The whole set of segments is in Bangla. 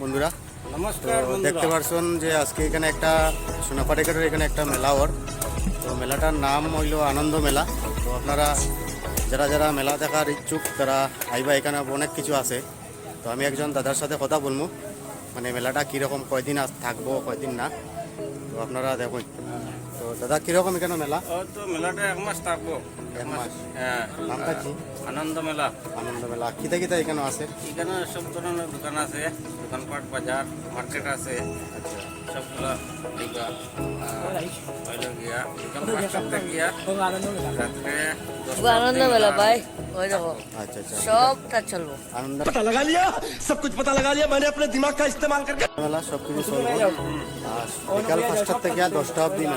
বন্ধুরা। নমস্কার দেখতে পারছেন যে আজকে এখানে একটা সোনাপাটেকারের এখানে একটা মেলা ওর তো মেলাটার নাম হইল আনন্দ মেলা। তো আপনারা যারা যারা মেলা দেখার ইচ্ছুক তারা আইবা এখানে অনেক কিছু আছে। তো আমি একজন দাদার সাথে কথা বলব। মানে মেলাটা কীরকম কয়দিন থাকব কয়দিন না। তো আপনারা দেখুন। দাদা কীরকম এখানে মেলা? ও তো মেলাটা এক মাস থাকব। এক মাস। হ্যাঁ। নামটা কি? আনন্দ মেলা। আনন্দ মেলা। কিতা কিতা এখানে আছে এখানে সব ধরনের দোকান আছে। দোকানপাট বাজার মার্কেট আছে। আচ্ছা। Juga सब पता लगा लिया सब कुछ पता लगा लिया मैंने अपने दिमाग का इस्तेमाल करके सब कुछ सॉल्व फ़र्स्ट हफ़्ते क्या दस तक दिन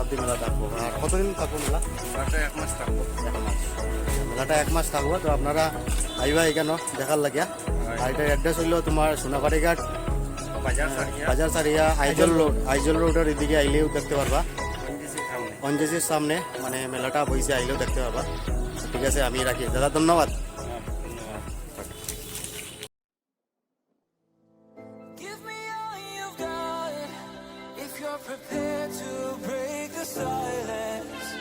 অবধি মেলা থাকব আর কতদিন থাকব মেলা? মেলাটা এক মাস থাকব। এক মাস মেলাটা এক মাস থাকব তো আপনারা আইবা এখানে দেখার লাগিয়া? আর এটার অ্যাড্রেস হইল তোমার সোনাবাড়ি ঘাট বাজার সারিয়া। আইজল রোড আইজল রোডের এদিকে আইলেও দেখতে পারবা। অঞ্জেসির সামনে। মানে মেলাটা বইছে আইলেও দেখতে পারবা। ঠিক আছে আমি রাখি। দাদা ধন্যবাদ। Prepared to break silence.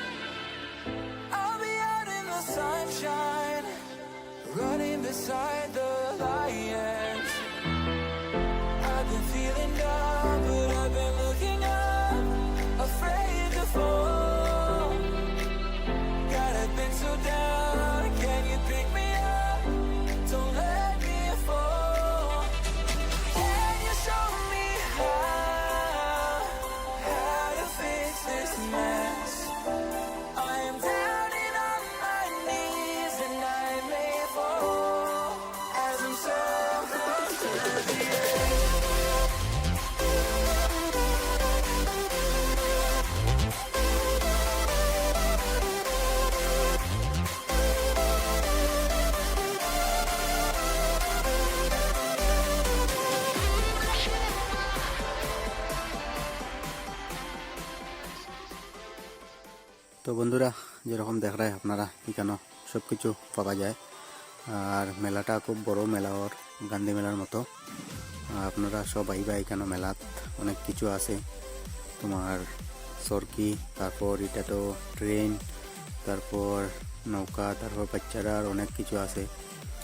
I'll be out in the sunshine, running beside the lions. তো বন্ধুরা, যেরকম দেখ রায় আপনারা এখানে সব কিছু পাওয়া যায়। আর মেলাটা খুব বড় মেলা ওর, গান্ধী মেলার মতো। আপনারা সব আইবা এখানে মেলাত অনেক কিছু আছে। তোমার সরকি তারপর এটা তো ট্রেন, তারপর নৌকা, তারপর বাচ্চারা আর অনেক কিছু আছে।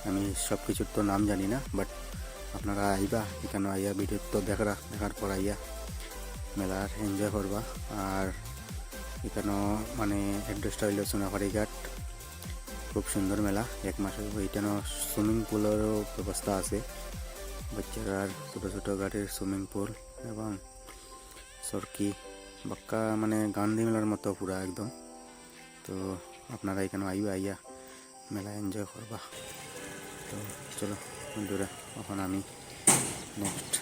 আমি সব কিছুর তো নাম জানি না বাট আপনারা আইবা এখানে আইয়া ভিডিও তো দেখরা, দেখার পর আইয়া মেলার এনজয় করবা। আর এখানেও মানে অ্যাড্রেসটা হইল সোনাফাড়ি ঘাট খুব সুন্দর মেলা, এক মাসের এখানেও সুইমিং পুলেরও ব্যবস্থা আছে। বাচ্চারা ছোটো ছোটো গাড়ির সুইমিং পুল এবং সরকি বাক্কা মানে গান্ধী মেলার মতো পুরা একদম। তো আপনারা এখানে আইবা, আইয়া মেলা এনজয় করবা। তো চলো বন্ধুরা, এখন আমি নেক্সট